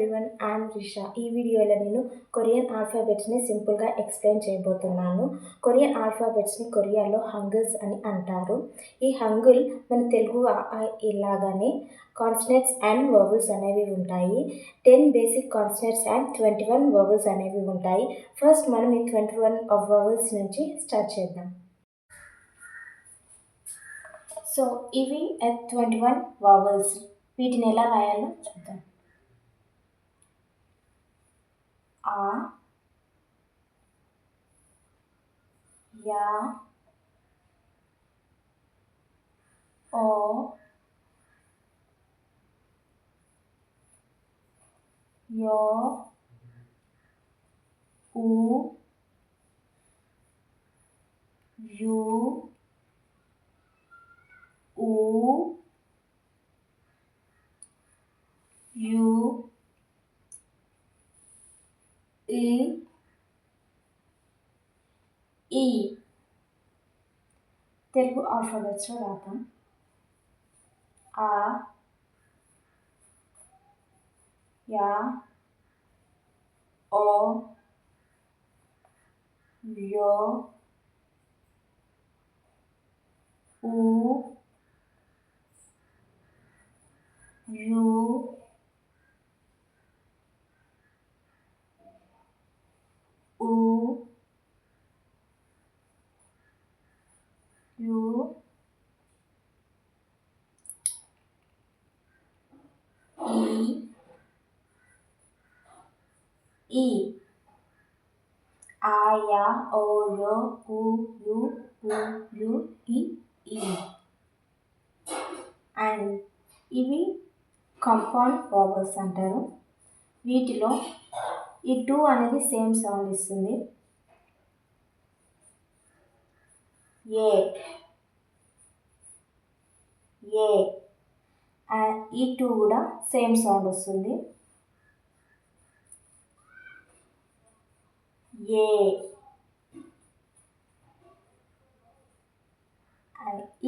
Everyone I'm Risha ఈ వీడియోలో నేను కొరియన్ ఆల్ఫాబెట్స్ని సింపుల్గా ఎక్స్ప్లెయిన్ చేయబోతున్నాను. కొరియన్ ఆల్ఫాబెట్స్ని కొరియాలో హంగుల్స్ అని అంటారు. ఈ హంగుల్ మన తెలుగు ఇలాగానే కాన్సనెంట్స్ అండ్ వవల్స్ అనేవి ఉంటాయి. Ten basic consonants and twenty one vowels అనేవి ఉంటాయి. ఫస్ట్ మనం ఈ ట్వంటీ వన్ వవల్స్ నుంచి స్టార్ట్ చేద్దాం. సో ఇవి ట్వంటీ వన్ వావల్స్. వీటిని ఎలా రాయాలో చూద్దాం ఆ యా ఓ యో ఊ యు ఊ యు ఇ ఈ తెలుగు ఆల్ఫాబెట్స్లో రాద్దాం ఆ యా ఓ యో ఊ యు ఊ యు ఈ ఈ ఆయా ఓయో ఊ యు యు ఈ ఈ అండ్ ఇవి కంపౌండ్ వావల్స్ అంటారు. వీటిలో ఈ టూ అనేది సేమ్ సౌండ్ ఇస్తుంది. ఏ ఏ ఈ టూ కూడా సేమ్ సౌండ్ వస్తుంది. ఏ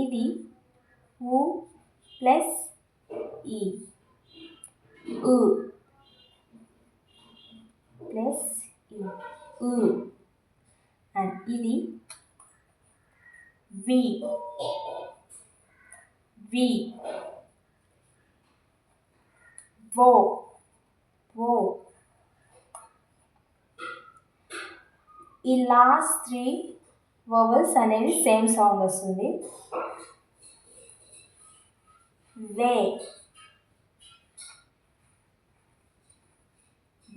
ఇది ఉ ప్లస్ ఈ ఉ ప్లస్ ఈ ఉ అండ్ ఇది వి వి వో వో ఈ లాస్ట్ త్రీ వవల్స్ అనేది సేమ్ సౌండ్ వస్తుంది. వే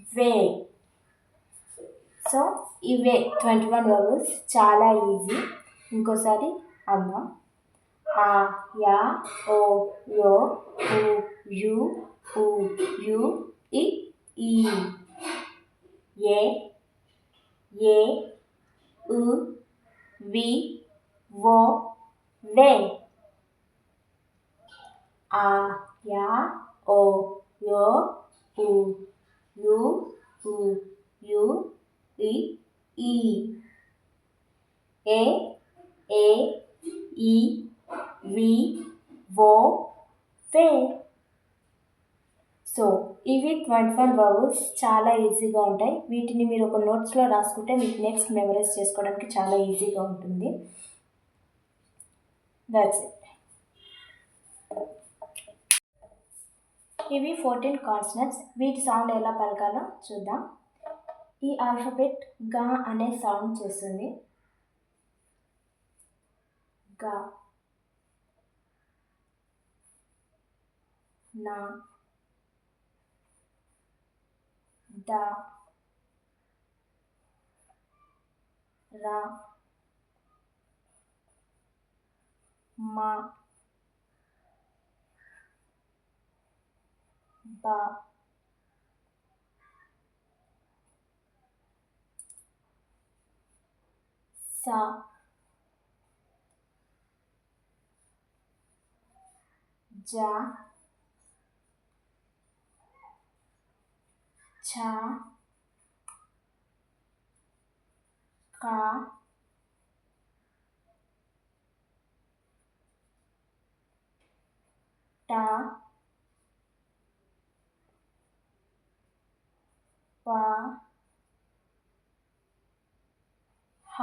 వే సో ఇవే ట్వంటీ వన్ వవల్స్ చాలా ఈజీ ఇంకోసారి అమ్మ ఆ యా ఓ యో యు o u i e ye ye O U I. E Y Y U V W V. A Ya O Yo U U U U I E E E I V V V. So ఇవి twenty five vowels చాలా ఈజీగా ఉంటాయి. వీటిని మీరు ఒక నోట్స్లో రాసుకుంటే మీకు next memorise చేసుకోవడానికి చాలా ఈజీగా ఉంటుంది. దట్స్ ఇట్ ఇవి ఫోర్టీన్ కాన్సనెంట్స్ వీటి సౌండ్ ఎలా పలకాలో చూద్దాం. ఈ ఆల్ఫబెట్గా అనే సౌండ్ చేస్తుంది. గా. నా. ద రా మా బ స జ ఛ క ట ప హ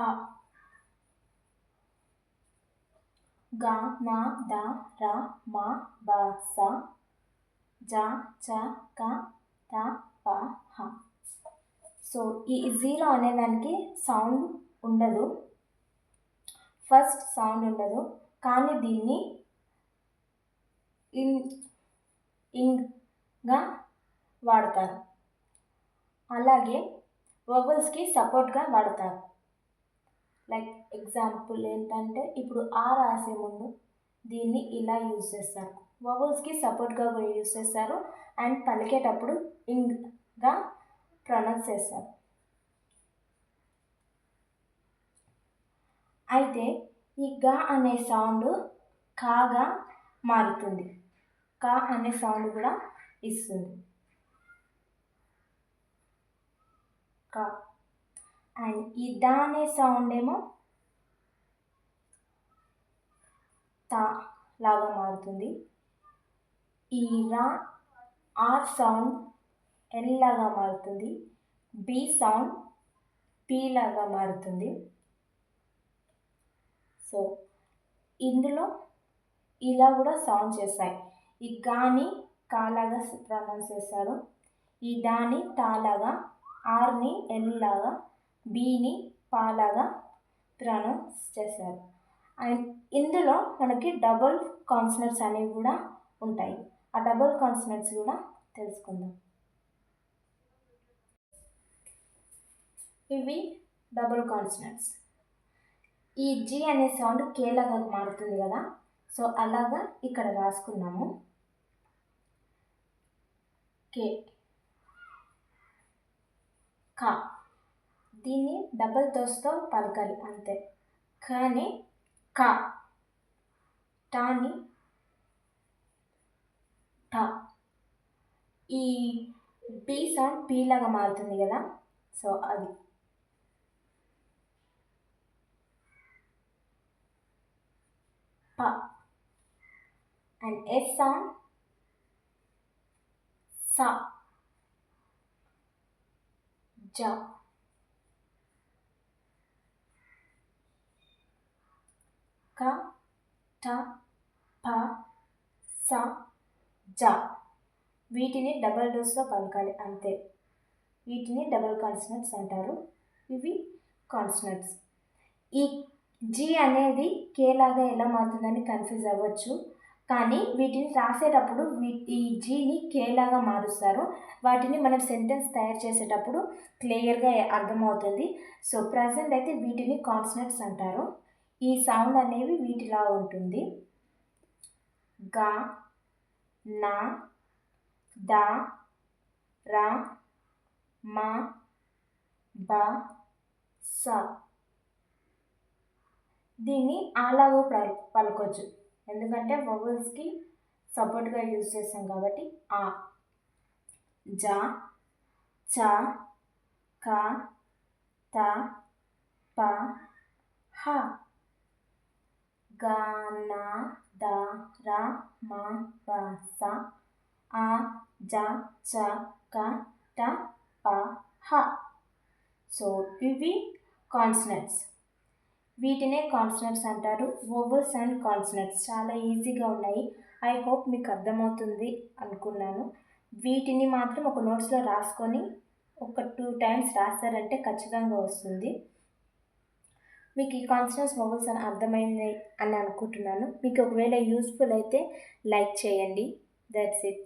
గ న ద ర మ బ స జ చ క ట ప హ సో ఈ జీరో అనేదానికి సౌండ్ ఉండదు. ఫస్ట్ సౌండ్ ఉండదు. కానీ దీన్ని ఇన్ ఇంగ్గా వాడతారు. అలాగే వవల్స్కి సపోర్ట్గా వాడతారు. లైక్ ఎగ్జాంపుల్ ఏంటంటే ఇప్పుడు ఆ రాసే ముందు దీన్ని ఇలా యూజ్ చేస్తారు. వవల్స్కి సపోర్ట్గా కూడా యూజ్ చేస్తారు. అండ్ పలికేటప్పుడు ఇంగ్గా ప్రొనౌన్స్ చేస్తారు అయితే ఈ గా అనే సౌండ్ కాగా మారుతుంది. కా అనే సౌండ్ కూడా ఇస్తుంది. కా. అండ్ ఈ దా అనే సౌండ్ ఏమో తా లాగా మారుతుంది. ఈ రా ఆర్ సౌండ్ ఎల్ లాగా మారుతుంది. బి సౌండ్ పి లాగా మారుతుంది. సో ఇందులో ఇలా కూడా సౌండ్ చేస్తాయి. ఈ గాని కాలాగా ప్రొనౌన్స్ చేస్తారు. ఈ దాని తాలాగా ఆర్ని ఎల్ లాగా బీని పాలాగా ప్రొనౌన్స్ చేస్తారు. అండ్ ఇందులో మనకి డబుల్ కాన్సనర్స్ అనేవి కూడా ఉంటాయి. ఆ డబుల్ కాన్సనర్స్ కూడా తెలుసుకుందాం. ఇవి డబుల్ కాన్సనెంట్స్ ఈ జీ అనే సౌండ్ కేలాగా మారుతుంది కదా. సో అలాగా ఇక్కడ రాసుకున్నాము. కే కా. దీన్ని డబల్ దోస్తో పలకాలి అంతే. కానీ కా. టాని టా. ఈ బి సౌండ్ పీ లాగా మారుతుంది కదా. సో అది. And and S sa. సా జ క ట ప ja. జ వీటిని డబల్ డోస్లో పలకాలి అంతే. వీటిని డబల్ కాన్సనట్స్ అంటారు. ఇవి కాన్సనట్స్ ఈ జీ అనేది కే లాగా ఎలా మారుతుందని కన్ఫ్యూజ్ అవ్వచ్చు. కానీ వీటిని రాసేటప్పుడు వీటి ఈ జీని కే లాగా మారుస్తారు. వాటిని మనం సెంటెన్స్ తయారు చేసేటప్పుడు క్లియర్గా అర్థమవుతుంది. సో ప్రజెంట్ అయితే వీటిని కాన్సనెంట్స్ అంటారు. ఈ సౌండ్ అనేవి వీటిలా ఉంటుంది. గా నా దా రా మా బ స. దీన్ని అలాగో పలకొచ్చు. ఎందుకంటే వవల్స్కి సపోర్ట్గా యూజ్ చేస్తాం కాబట్టి ఆ. జ చ క త ప హ. గ న ద ర మ ప స. ఆ జ చ క ట ప హ. సో ఇవి కాన్సనెంట్స్ వీటినే కాన్సనెంట్స్ అంటారు. వోవల్స్ అండ్ కాన్సనెంట్స్ చాలా ఈజీగా ఉన్నాయి. ఐ హోప్ మీకు అర్థమవుతుంది అనుకున్నాను. వీటిని మాత్రం ఒక నోట్స్లో రాసుకొని ఒక టూ టైమ్స్ రాస్తారంటే ఖచ్చితంగా వస్తుంది. మీకు ఈ కాన్సనెంట్స్ వోవల్స్ అని అర్థమైంది అని అనుకుంటున్నాను. మీకు ఒకవేళ యూస్ఫుల్ అయితే లైక్ చేయండి. That's it.